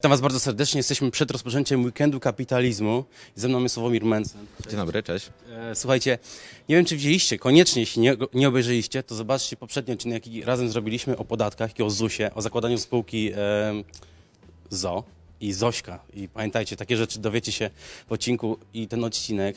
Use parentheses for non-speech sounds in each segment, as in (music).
Witam Was bardzo serdecznie. Jesteśmy przed rozpoczęciem weekendu kapitalizmu. Ze mną jest Sławomir Mencen. Dzień dobry, cześć. E, Słuchajcie, nie wiem czy widzieliście, koniecznie jeśli nie, nie obejrzeliście, to zobaczcie poprzedni odcinek, jaki razem zrobiliśmy o podatkach i o ZUS-ie, o zakładaniu spółki e, ZO i Zośka. I pamiętajcie, takie rzeczy dowiecie się w odcinku i ten odcinek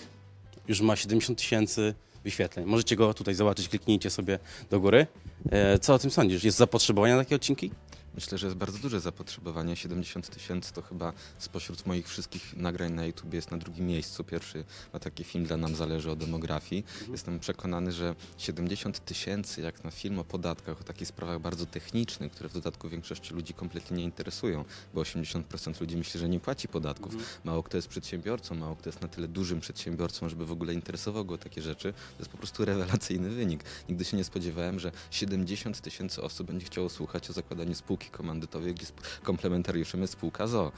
już ma 70 tysięcy wyświetleń. Możecie go tutaj zobaczyć, kliknijcie sobie do góry. E, Co o tym sądzisz? Jest zapotrzebowanie na takie odcinki? Myślę, że jest bardzo duże zapotrzebowanie. 70 tysięcy to chyba spośród moich wszystkich nagrań na YouTube jest na drugim miejscu. Pierwszy ma taki film dla nam zależy o demografii. Jestem przekonany, że 70 tysięcy jak na film o podatkach, o takich sprawach bardzo technicznych, które w dodatku większości ludzi kompletnie nie interesują, bo 80% ludzi myśli, że nie płaci podatków. Mało kto jest przedsiębiorcą, mało kto jest na tyle dużym przedsiębiorcą, żeby w ogóle interesowało go takie rzeczy. To jest po prostu (laughs) rewelacyjny wynik. Nigdy się nie spodziewałem, że 70 tysięcy osób będzie chciało słuchać o zakładaniu spółki komandytowej, gdzie komplementariuszem jest spółka ZO.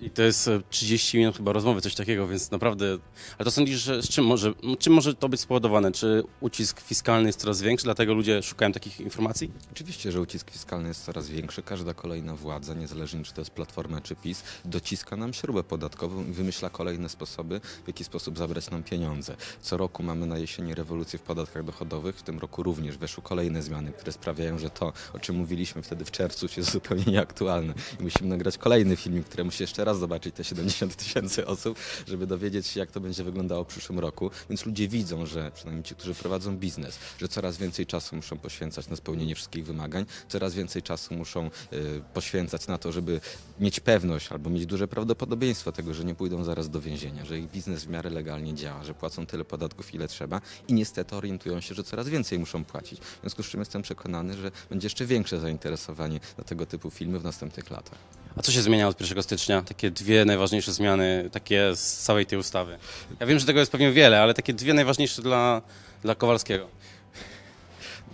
I to jest e, 30 minut chyba rozmowy, coś takiego, więc naprawdę. Ale to sądzisz, że z czym może, czym może to być spowodowane? Czy ucisk fiskalny jest coraz większy, dlatego ludzie szukają takich informacji? Oczywiście, że ucisk fiskalny jest coraz większy. Każda kolejna władza, niezależnie czy to jest Platforma czy PiS, dociska nam śrubę podatkową i wymyśla kolejne sposoby, w jaki sposób zabrać nam pieniądze. Co roku mamy na jesieni rewolucję w podatkach dochodowych. W tym roku również weszły kolejne zmiany, które sprawiają, że to, o czym mówiliśmy wtedy w czerwcu, jest zupełnie nieaktualne. I musimy nagrać kolejny filmik, który musi jeszcze raz zobaczyć te 70 tysięcy osób, żeby dowiedzieć się, jak to będzie wyglądało w przyszłym roku. Więc ludzie widzą, że przynajmniej ci, którzy prowadzą biznes, że coraz więcej czasu muszą poświęcać na spełnienie wszystkich wymagań, coraz więcej czasu muszą y, poświęcać na to, żeby mieć pewność albo mieć duże prawdopodobieństwo tego, że nie pójdą zaraz do więzienia, że ich biznes w miarę legalnie działa, że płacą tyle podatków, ile trzeba i niestety orientują się, że coraz więcej muszą płacić. W związku z czym jestem przekonany, że będzie jeszcze większe zainteresowanie na tego typu filmy w następnych latach. A co się zmienia od 1 stycznia? Takie dwie najważniejsze zmiany, takie z całej tej ustawy. Ja wiem, że tego jest pewnie wiele, ale takie dwie najważniejsze dla, dla Kowalskiego.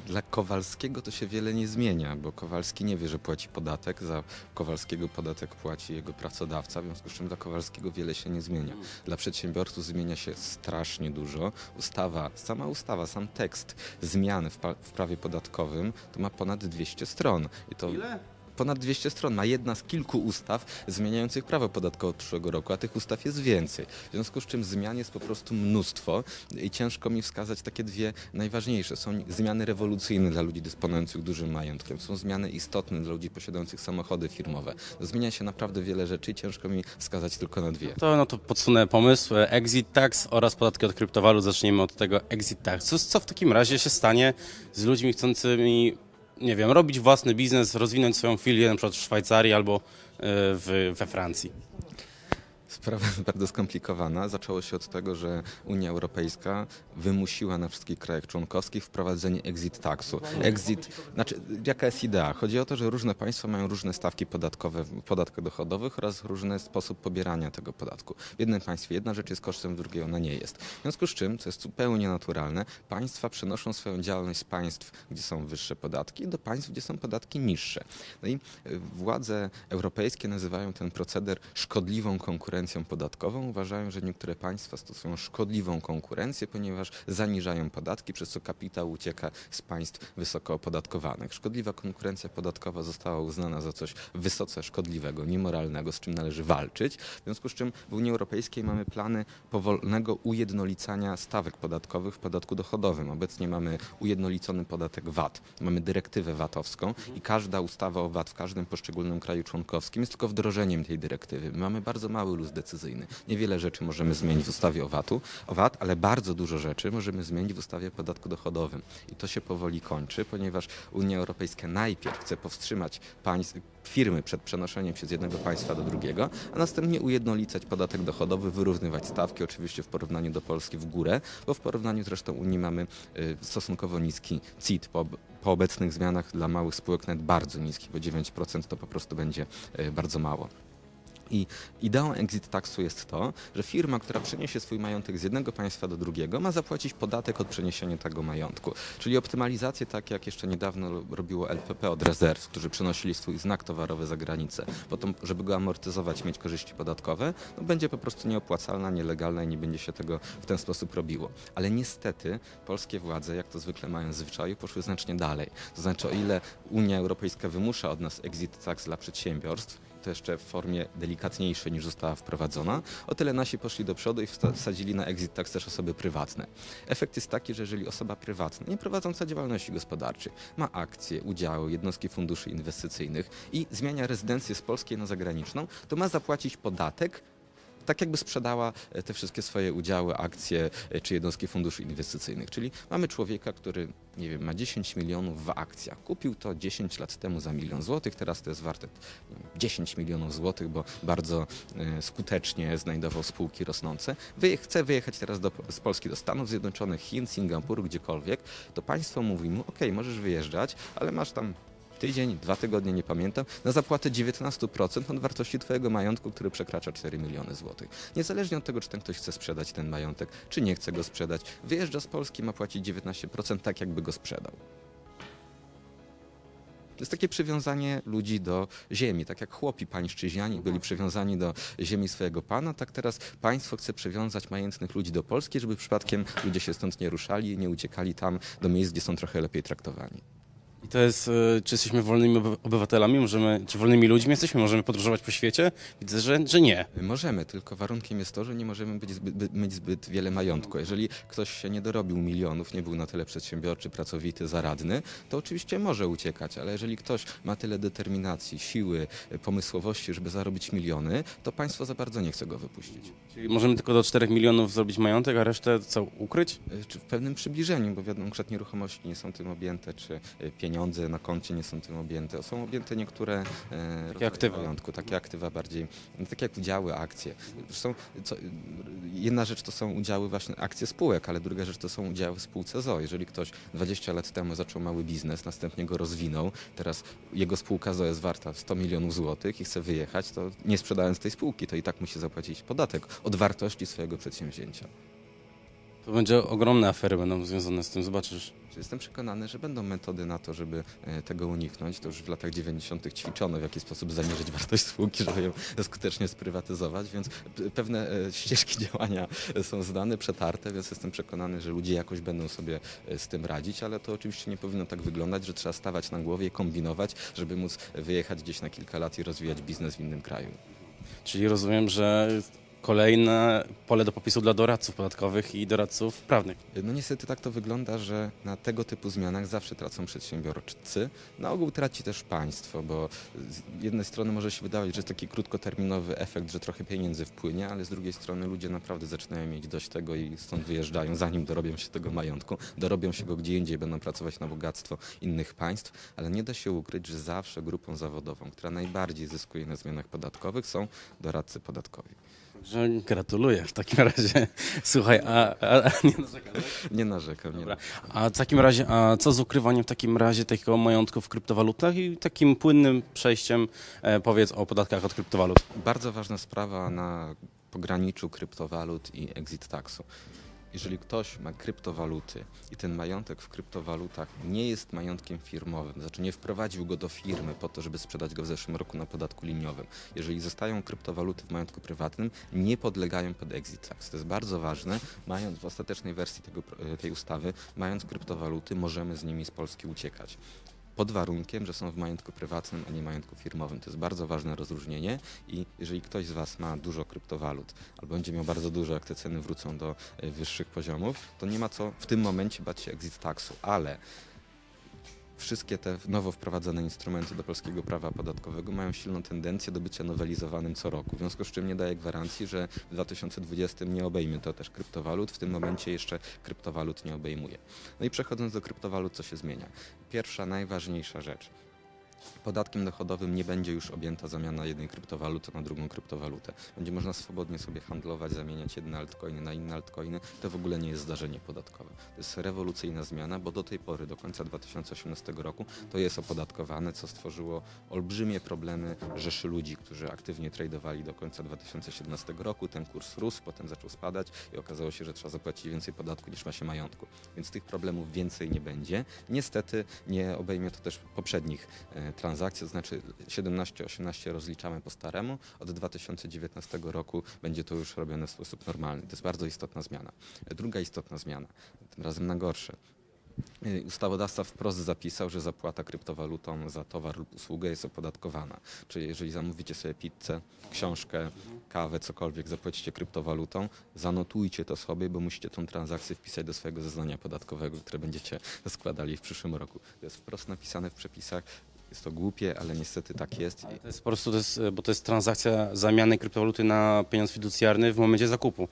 Dla Kowalskiego to się wiele nie zmienia, bo Kowalski nie wie, że płaci podatek. Za Kowalskiego podatek płaci jego pracodawca, w związku z czym dla Kowalskiego wiele się nie zmienia. Dla przedsiębiorców zmienia się strasznie dużo. Ustawa, sama ustawa, sam tekst zmian w, w prawie podatkowym to ma ponad 200 stron. I to Ile? Ponad 200 stron. Ma jedna z kilku ustaw zmieniających prawo podatkowe od przyszłego roku, a tych ustaw jest więcej. W związku z czym zmian jest po prostu mnóstwo i ciężko mi wskazać takie dwie najważniejsze. Są zmiany rewolucyjne dla ludzi dysponujących dużym majątkiem, są zmiany istotne dla ludzi posiadających samochody firmowe. Zmienia się naprawdę wiele rzeczy i ciężko mi wskazać tylko na dwie. To, no to podsunę pomysł. Exit tax oraz podatki od kryptowalut. Zacznijmy od tego exit tax. Co, co w takim razie się stanie z ludźmi chcącymi, nie wiem, robić własny biznes, rozwinąć swoją filię przykład w Szwajcarii albo e, w, we Francji? Sprawa jest bardzo skomplikowana. Zaczęło się od tego, że Unia Europejska wymusiła na wszystkich krajach członkowskich wprowadzenie exit taxu. Exit, znaczy, jaka jest idea? Chodzi o to, że różne państwa mają różne stawki podatkowe w podatkach dochodowych oraz różny sposób pobierania tego podatku. W jednym państwie jedna rzecz jest kosztem, w drugiej ona nie jest. W związku z czym, co jest zupełnie naturalne, państwa przenoszą swoją działalność z państw, gdzie są wyższe podatki, do państw, gdzie są podatki niższe. No i y, władze europejskie nazywają ten proceder szkodliwą konkurencją podatkową. Uważają, że niektóre państwa stosują szkodliwą konkurencję, ponieważ zaniżają podatki, przez co kapitał ucieka z państw wysoko opodatkowanych. Szkodliwa konkurencja podatkowa została uznana za coś wysoce szkodliwego, niemoralnego, z czym należy walczyć. W związku z czym w Unii Europejskiej mamy plany powolnego ujednolicania stawek podatkowych w podatku dochodowym. Obecnie mamy ujednolicony podatek VAT, mamy dyrektywę VAT-owską i każda ustawa o VAT w każdym poszczególnym kraju członkowskim jest tylko wdrożeniem tej dyrektywy. My mamy bardzo mały decyzyjny. Niewiele rzeczy możemy zmienić w ustawie o, VAT-u, o VAT, ale bardzo dużo rzeczy możemy zmienić w ustawie o podatku dochodowym. I to się powoli kończy, ponieważ Unia Europejska najpierw chce powstrzymać państw, firmy przed przenoszeniem się z jednego państwa do drugiego, a następnie ujednolicać podatek dochodowy, wyrównywać stawki, oczywiście w porównaniu do Polski w górę, bo w porównaniu zresztą Unii mamy y, stosunkowo niski CIT. Po, po obecnych zmianach dla małych spółek nawet bardzo niski, bo 9% to po prostu będzie y, bardzo mało. I ideą exit taxu jest to, że firma, która przeniesie swój majątek z jednego państwa do drugiego, ma zapłacić podatek od przeniesienia tego majątku. Czyli optymalizację, tak jak jeszcze niedawno robiło LPP od rezerw, którzy przenosili swój znak towarowy za granicę. Potem, żeby go amortyzować, mieć korzyści podatkowe, no będzie po prostu nieopłacalna, nielegalna i nie będzie się tego w ten sposób robiło. Ale niestety polskie władze, jak to zwykle mają zwyczaju, poszły znacznie dalej. To znaczy, o ile Unia Europejska wymusza od nas exit tax dla przedsiębiorstw, to jeszcze w formie delikatniejszej niż została wprowadzona, o tyle nasi poszli do przodu i wsadzili na exit tax też osoby prywatne. Efekt jest taki, że jeżeli osoba prywatna, nie prowadząca działalności gospodarczej, ma akcje, udziały, jednostki funduszy inwestycyjnych i zmienia rezydencję z polskiej na zagraniczną, to ma zapłacić podatek tak jakby sprzedała e, te wszystkie swoje udziały, akcje e, czy jednostki funduszy inwestycyjnych. Czyli mamy człowieka, który, nie wiem, ma 10 milionów w akcjach. Kupił to 10 lat temu za milion złotych, teraz to jest warte nie wiem, 10 milionów złotych, bo bardzo e, skutecznie znajdował spółki rosnące. Chce wyjechać teraz do, z Polski do Stanów Zjednoczonych, Chin, Singapuru, gdziekolwiek, to państwo mówi mu, ok, możesz wyjeżdżać, ale masz tam tydzień, dwa tygodnie, nie pamiętam, na zapłatę 19% od wartości Twojego majątku, który przekracza 4 miliony złotych. Niezależnie od tego, czy ten ktoś chce sprzedać ten majątek, czy nie chce go sprzedać, wyjeżdża z Polski, ma płacić 19% tak, jakby go sprzedał. To jest takie przywiązanie ludzi do ziemi. Tak jak chłopi pańszczyźniani byli przywiązani do ziemi swojego pana, tak teraz państwo chce przywiązać majętnych ludzi do Polski, żeby przypadkiem ludzie się stąd nie ruszali nie uciekali tam do miejsc, gdzie są trochę lepiej traktowani. I to jest, e, czy jesteśmy wolnymi oby- obywatelami, możemy, czy wolnymi ludźmi jesteśmy, możemy podróżować po świecie? Widzę, że, że nie. Możemy, tylko warunkiem jest to, że nie możemy być zbyt, by, mieć zbyt wiele majątku. Jeżeli ktoś się nie dorobił milionów, nie był na tyle przedsiębiorczy, pracowity, zaradny, to oczywiście może uciekać, ale jeżeli ktoś ma tyle determinacji, siły, y, pomysłowości, żeby zarobić miliony, to państwo za bardzo nie chce go wypuścić. Czyli możemy tylko do 4 milionów zrobić majątek, a resztę co, ukryć? Y, Czy w pewnym przybliżeniu, bo wiadomo, że nieruchomości nie są tym objęte, czy y, pieniądze na koncie nie są tym objęte. Są objęte niektóre e, rodzaje aktywa. majątku, takie aktywa bardziej, takie jak udziały, akcje. Zresztą co, jedna rzecz to są udziały właśnie akcje spółek, ale druga rzecz to są udziały w spółce ZO. Jeżeli ktoś 20 lat temu zaczął mały biznes, następnie go rozwinął, teraz jego spółka ZO jest warta 100 milionów złotych i chce wyjechać, to nie sprzedając tej spółki, to i tak musi zapłacić podatek od wartości swojego przedsięwzięcia. To będzie ogromne afery będą związane z tym, zobaczysz. Jestem przekonany, że będą metody na to, żeby e, tego uniknąć. To już w latach 90. ćwiczono, w jaki sposób zamierzyć wartość spółki, żeby ją skutecznie sprywatyzować, więc p- pewne e, ścieżki (laughs) działania są znane, przetarte, więc jestem przekonany, że ludzie jakoś będą sobie e, z tym radzić, ale to oczywiście nie powinno tak wyglądać, że trzeba stawać na głowie i kombinować, żeby móc wyjechać gdzieś na kilka lat i rozwijać biznes w innym kraju. Czyli rozumiem, że kolejne pole do popisu dla doradców podatkowych i doradców prawnych. No niestety tak to wygląda, że na tego typu zmianach zawsze tracą przedsiębiorcy. Na ogół traci też państwo, bo z jednej strony może się wydawać, że jest taki krótkoterminowy efekt, że trochę pieniędzy wpłynie, ale z drugiej strony ludzie naprawdę zaczynają mieć dość tego i stąd wyjeżdżają, zanim dorobią się tego majątku. Dorobią się go gdzie indziej, będą pracować na bogactwo innych państw, ale nie da się ukryć, że zawsze grupą zawodową, która najbardziej zyskuje na zmianach podatkowych są doradcy podatkowi. Gratuluję w takim (laughs) razie. Słuchaj, a, a, a nie narzekam. Nie narzekam. Nie Dobra. A w takim razie, a co z ukrywaniem w takim razie takiego majątku w kryptowalutach i takim płynnym przejściem e, powiedz o podatkach od kryptowalut? Bardzo ważna sprawa na pograniczu kryptowalut i exit taxu. Jeżeli ktoś ma kryptowaluty i ten majątek w kryptowalutach nie jest majątkiem firmowym, znaczy nie wprowadził go do firmy po to, żeby sprzedać go w zeszłym roku na podatku liniowym, jeżeli zostają kryptowaluty w majątku prywatnym, nie podlegają pod exit tax. To jest bardzo ważne. Mając w ostatecznej wersji tego, tej ustawy, mając kryptowaluty, możemy z nimi z Polski uciekać pod warunkiem, że są w majątku prywatnym, a nie majątku firmowym. To jest bardzo ważne rozróżnienie i jeżeli ktoś z Was ma dużo kryptowalut albo będzie miał bardzo dużo, jak te ceny wrócą do e, wyższych poziomów, to nie ma co w tym momencie bać się exit taxu, ale wszystkie te nowo wprowadzone instrumenty do polskiego prawa podatkowego mają silną tendencję do bycia nowelizowanym co roku. W związku z czym nie daję gwarancji, że w 2020 nie obejmie to też kryptowalut. W tym momencie jeszcze kryptowalut nie obejmuje. No i przechodząc do kryptowalut, co się zmienia? Pierwsza, najważniejsza rzecz. Podatkiem dochodowym nie będzie już objęta zamiana jednej kryptowaluty na drugą kryptowalutę. Będzie można swobodnie sobie handlować, zamieniać jedne altcoiny na inne altcoiny. To w ogóle nie jest zdarzenie podatkowe. To jest rewolucyjna zmiana, bo do tej pory, do końca 2018 roku, to jest opodatkowane, co stworzyło olbrzymie problemy rzeszy ludzi, którzy aktywnie tradowali do końca 2017 roku. Ten kurs rósł, potem zaczął spadać i okazało się, że trzeba zapłacić więcej podatku niż ma się majątku. Więc tych problemów więcej nie będzie. Niestety nie obejmie to też poprzednich e, transakcji, to znaczy 17-18 rozliczamy po staremu, od 2019 roku będzie to już robione w sposób normalny. To jest bardzo istotna zmiana. Druga istotna zmiana, tym razem na gorsze. Y, Ustawodawca wprost zapisał, że zapłata kryptowalutą za towar lub usługę jest opodatkowana. Czyli jeżeli zamówicie sobie pizzę, książkę, kawę, cokolwiek, zapłacicie kryptowalutą, zanotujcie to sobie, bo musicie tą transakcję wpisać do swojego zeznania podatkowego, które będziecie składali w przyszłym roku. To jest wprost napisane w przepisach. Jest to głupie, ale niestety tak jest. To jest po prostu, to jest, bo to jest transakcja zamiany kryptowaluty na pieniądz fiducjarny w momencie zakupu.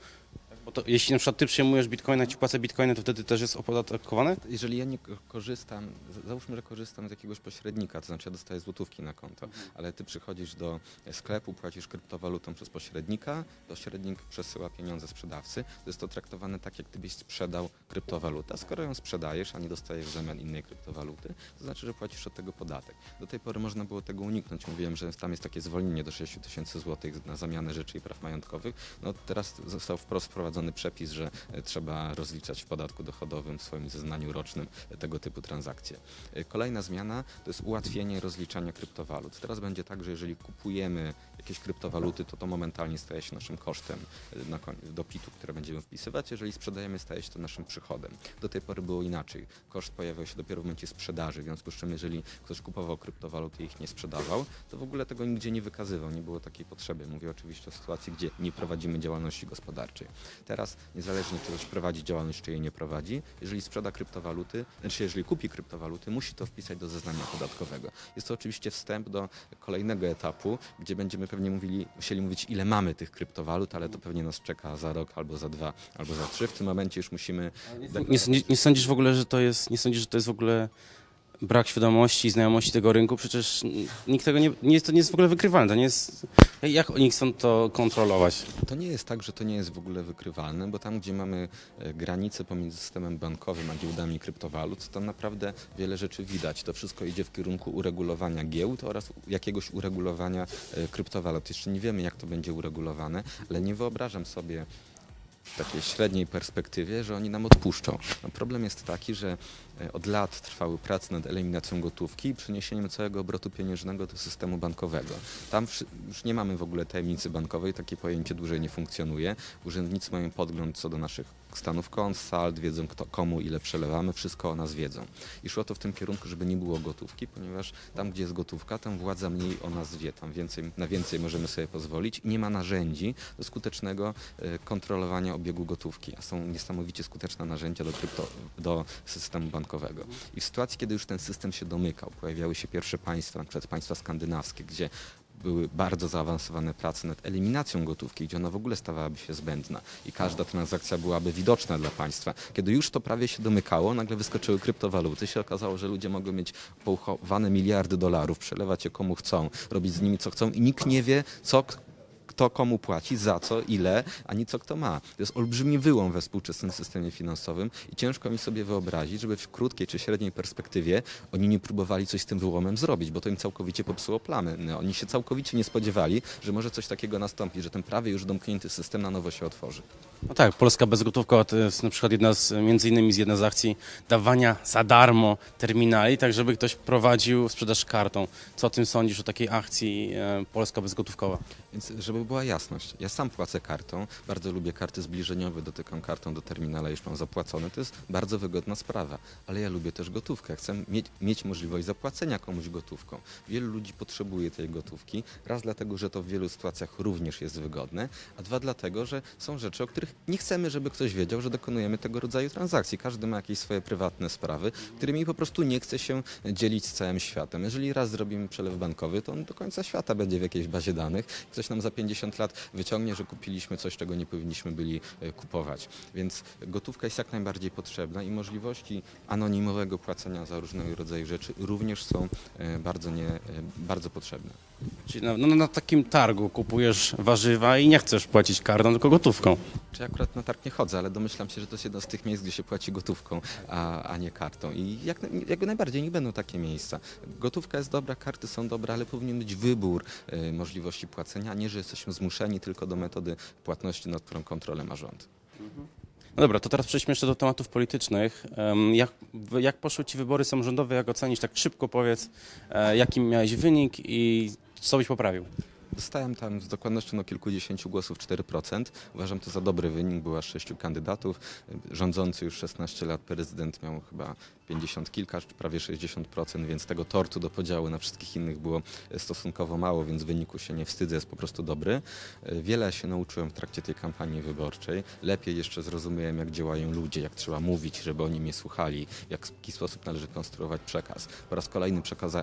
To, jeśli na przykład ty przyjmujesz bitcoina, ci płacę bitcoiny, to wtedy też jest opodatkowane? Jeżeli ja nie korzystam, załóżmy, że korzystam z jakiegoś pośrednika, to znaczy ja dostaję złotówki na konto, ale ty przychodzisz do sklepu, płacisz kryptowalutą przez pośrednika, pośrednik przesyła pieniądze sprzedawcy, to jest to traktowane tak, jak gdybyś sprzedał kryptowalutę. Skoro ją sprzedajesz, a nie dostajesz w zamian innej kryptowaluty, to znaczy, że płacisz od tego podatek. Do tej pory można było tego uniknąć. Mówiłem, że tam jest takie zwolnienie do 6 tysięcy złotych na zamianę rzeczy i praw majątkowych. No teraz został wprost wprowadzony przepis, że e, trzeba rozliczać w podatku dochodowym w swoim zeznaniu rocznym e, tego typu transakcje. E, Kolejna zmiana to jest ułatwienie rozliczania kryptowalut. Teraz będzie tak, że jeżeli kupujemy jakieś kryptowaluty, to to momentalnie staje się naszym kosztem e, na do PIT-u, które będziemy wpisywać. Jeżeli sprzedajemy, staje się to naszym przychodem. Do tej pory było inaczej. Koszt pojawiał się dopiero w momencie sprzedaży, w związku z czym jeżeli ktoś kupował kryptowaluty i ich nie sprzedawał, to w ogóle tego nigdzie nie wykazywał, nie było takiej potrzeby. Mówię oczywiście o sytuacji, gdzie nie prowadzimy działalności gospodarczej. Teraz, niezależnie czy ktoś prowadzi działalność, czy jej nie prowadzi, jeżeli sprzeda kryptowaluty, znaczy jeżeli kupi kryptowaluty, musi to wpisać do zeznania podatkowego. Jest to oczywiście wstęp do kolejnego etapu, gdzie będziemy pewnie mówili, musieli mówić, ile mamy tych kryptowalut, ale to pewnie nas czeka za rok, albo za dwa, albo za trzy. W tym momencie już musimy Nie, nie sądzisz w ogóle, że to jest, nie sądzisz, że to jest w ogóle brak świadomości i znajomości tego rynku? Przecież nikt tego nie, nie jest, to nie jest w ogóle wykrywalne, to nie jest, jak oni chcą to kontrolować? To nie jest tak, że to nie jest w ogóle wykrywalne, bo tam, gdzie mamy e, granice pomiędzy systemem bankowym a giełdami kryptowalut, to naprawdę wiele rzeczy widać. To wszystko idzie w kierunku uregulowania giełd oraz jakiegoś uregulowania e, kryptowalut. Jeszcze nie wiemy, jak to będzie uregulowane, ale nie wyobrażam sobie w takiej średniej perspektywie, że oni nam odpuszczą. No problem jest taki, że e, od lat trwały prace nad eliminacją gotówki i przeniesieniem całego obrotu pieniężnego do systemu bankowego. Tam już nie mamy w ogóle tajemnicy bankowej, takie pojęcie dłużej nie funkcjonuje. Urzędnicy mają podgląd co do naszych stanów kont, sald, wiedzą kto, komu ile przelewamy, wszystko o nas wiedzą. I szło to w tym kierunku, żeby nie było gotówki, ponieważ tam, gdzie jest gotówka, tam władza mniej o nas wie, tam więcej, na więcej możemy sobie pozwolić nie ma narzędzi do skutecznego e, kontrolowania obiegu gotówki, a są niesamowicie skuteczne narzędzia do, krypto, do systemu bankowego. I w sytuacji, kiedy już ten system się domykał, pojawiały się pierwsze państwa, na przykład państwa skandynawskie, gdzie były bardzo zaawansowane prace nad eliminacją gotówki, gdzie ona w ogóle stawałaby się zbędna i każda transakcja byłaby widoczna dla państwa. Kiedy już to prawie się domykało, nagle wyskoczyły kryptowaluty, się okazało, że ludzie mogą mieć pochowane miliardy dolarów, przelewać je komu chcą, robić z nimi co chcą i nikt nie wie, co kto komu płaci, za co, ile, ani co kto ma. To jest olbrzymi wyłom we współczesnym systemie finansowym i ciężko mi sobie wyobrazić, żeby w krótkiej czy średniej perspektywie oni nie próbowali coś z tym wyłomem zrobić, bo to im całkowicie popsuło plany. No, oni się całkowicie nie spodziewali, że może coś takiego nastąpi, że ten prawie już domknięty system na nowo się otworzy. No tak, Polska bezgotówkowa to jest na przykład jedna z, między innymi z jedna z akcji dawania za darmo terminali, tak żeby ktoś prowadził sprzedaż kartą. Co o tym sądzisz o takiej akcji e, Polska bezgotówkowa? Więc żeby była jasność, ja sam płacę kartą, bardzo lubię karty zbliżeniowe, dotykam kartą do terminala, już mam zapłacone, to jest bardzo wygodna sprawa, ale ja lubię też gotówkę, chcę mieć, mieć możliwość zapłacenia komuś gotówką. Wielu ludzi potrzebuje tej gotówki, raz dlatego, że to w wielu sytuacjach również jest wygodne, a dwa dlatego, że są rzeczy, o których nie chcemy, żeby ktoś wiedział, że dokonujemy tego rodzaju transakcji. Każdy ma jakieś swoje prywatne sprawy, którymi po prostu nie chce się dzielić z całym światem. Jeżeli raz zrobimy przelew bankowy, to on do końca świata będzie w jakiejś bazie danych. Ktoś nam za 50 lat wyciągnie, że kupiliśmy coś, czego nie powinniśmy byli e, kupować. Więc gotówka jest jak najbardziej potrzebna i możliwości anonimowego płacenia za różnego rodzaju rzeczy również są e, bardzo, nie, e, bardzo potrzebne. Czyli na, no, na takim targu kupujesz warzywa i nie chcesz płacić kartą, tylko gotówką. Czy ja akurat na targ nie chodzę, ale domyślam się, że to jest jedno z tych miejsc, gdzie się płaci gotówką, a, a nie kartą. I jak, jak najbardziej nie będą takie miejsca. Gotówka jest dobra, karty są dobre, ale powinien być wybór e, możliwości płacenia, a nie, że jesteśmy zmuszeni tylko do metody płatności, nad którą kontrolę ma rząd. No dobra, to teraz przejdźmy jeszcze do tematów politycznych. Jak, jak poszły Ci wybory samorządowe, jak ocenisz, tak szybko powiedz, e, jaki miałeś wynik i co byś poprawił? Dostałem tam z dokładnością no kilkudziesięciu głosów 4%. Uważam to za dobry wynik, było aż sześciu kandydatów. Rządzący już 16 lat prezydent miał chyba 50 kilka, prawie 60%, więc tego tortu do podziału na wszystkich innych było stosunkowo mało, więc wyniku się nie wstydzę, jest po prostu dobry. Wiele się nauczyłem w trakcie tej kampanii wyborczej. Lepiej jeszcze zrozumiałem, jak działają ludzie, jak trzeba mówić, żeby oni mnie słuchali, jak, w jaki sposób należy konstruować przekaz. Po raz kolejny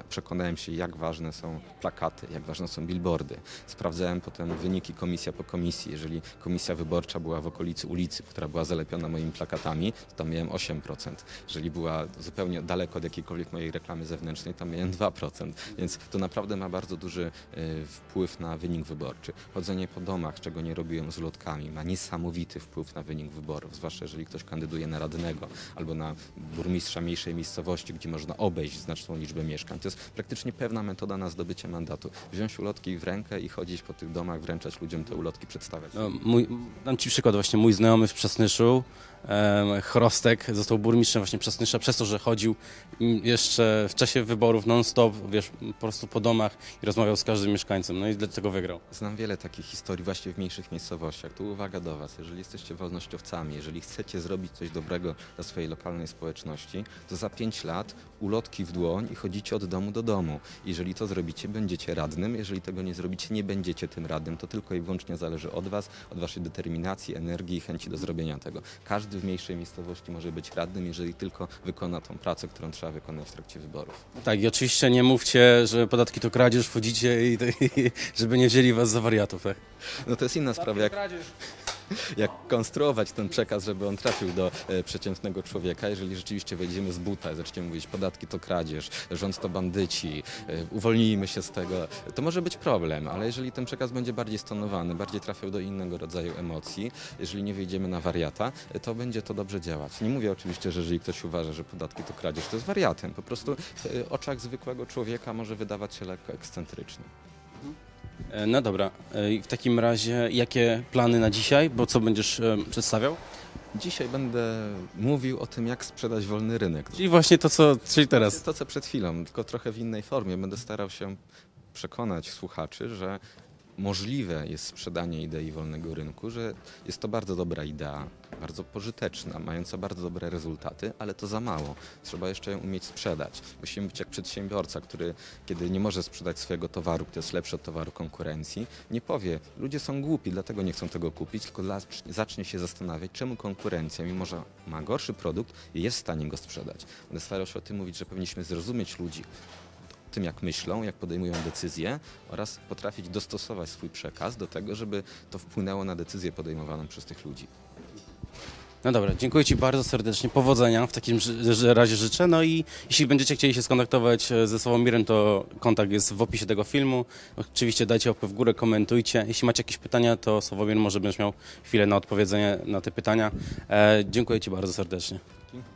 przekonałem się, jak ważne są plakaty, jak ważne są billboardy. Sprawdzałem potem wyniki komisja po komisji. Jeżeli komisja wyborcza była w okolicy ulicy, która była zalepiona moimi plakatami, to tam miałem 8%. Jeżeli była zupełnie daleko od jakiejkolwiek mojej reklamy zewnętrznej, tam miałem 2%. Więc to naprawdę ma bardzo duży e, wpływ na wynik wyborczy. Chodzenie po domach, czego nie robiłem z lotkami, ma niesamowity wpływ na wynik wyborów, zwłaszcza jeżeli ktoś kandyduje na radnego albo na burmistrza mniejszej miejscowości, gdzie można obejść znaczną liczbę mieszkań. To jest praktycznie pewna metoda na zdobycie mandatu. Wziąć ulotki w rękę i chodzić po tych domach, wręczać ludziom te ulotki, przedstawiać. No, mój, dam Ci przykład właśnie, mój znajomy w Przasnyszu, em, Chrostek, został burmistrzem właśnie Przasnysza przez to, że chodził jeszcze w czasie wyborów non-stop, wiesz, po prostu po domach i rozmawiał z każdym mieszkańcem, no i dlatego wygrał. Znam wiele takich historii właśnie w mniejszych miejscowościach. Tu uwaga do Was, jeżeli jesteście wolnościowcami, jeżeli chcecie zrobić coś dobrego dla swojej lokalnej społeczności, to za 5 lat ulotki w dłoń i chodzicie od domu do domu. Jeżeli to zrobicie, będziecie radnym. Jeżeli tego nie zrobicie, nie będziecie tym radnym. To tylko i wyłącznie zależy od Was, od Waszej determinacji, energii i chęci do zrobienia tego. Każdy w mniejszej miejscowości może być radnym, jeżeli tylko wykona tą pracę, którą trzeba wykonać w trakcie wyborów. Tak, i oczywiście nie mówcie, że podatki to kradzież, wchodzicie i, (laughs) i żeby nie wzięli Was za wariatów, tak? No to jest inna sprawa, jak jak konstruować ten przekaz, żeby on trafił do e, przeciętnego człowieka. Jeżeli rzeczywiście wejdziemy z buta i zaczniemy mówić podatki to kradzież, rząd to bandyci, e, uwolnijmy się z tego, to może być problem, ale jeżeli ten przekaz będzie bardziej stonowany, bardziej trafiał do innego rodzaju emocji, jeżeli nie wyjdziemy na wariata, e, to będzie to dobrze działać. Nie mówię oczywiście, że jeżeli ktoś uważa, że podatki to kradzież, to jest wariatem. Po prostu w oczach zwykłego człowieka może wydawać się lekko ekscentryczny. E, No dobra, e, w takim razie jakie plany na dzisiaj, bo co będziesz e, przedstawiał? Dzisiaj będę mówił o tym, jak sprzedać wolny rynek. Czyli właśnie to, co, czyli teraz. To, co przed chwilą, tylko trochę w innej formie. Będę starał się przekonać słuchaczy, że możliwe jest sprzedanie idei wolnego rynku, że jest to bardzo dobra idea, bardzo pożyteczna, mająca bardzo dobre rezultaty, ale to za mało. Trzeba jeszcze ją umieć sprzedać. Musimy być jak przedsiębiorca, który kiedy nie może sprzedać swojego towaru, który jest lepszy od towaru konkurencji, nie powie, ludzie są głupi, dlatego nie chcą tego kupić, tylko zacz- zacznie się zastanawiać, czemu konkurencja, mimo że ma gorszy produkt, jest w stanie go sprzedać. Będę starał się o tym mówić, że powinniśmy zrozumieć ludzi, tym, jak myślą, jak podejmują decyzje oraz potrafić dostosować swój przekaz do tego, żeby to wpłynęło na decyzję podejmowaną przez tych ludzi. No dobra, dziękuję Ci bardzo serdecznie, powodzenia w takim razie życzę, no i jeśli będziecie chcieli się skontaktować e, ze Sławomirem, to kontakt jest w opisie tego filmu. Oczywiście dajcie łapkę w górę, komentujcie. Jeśli macie jakieś pytania, to Sławomir może będziesz miał chwilę na odpowiedzenie na te pytania. E, dziękuję Ci bardzo serdecznie.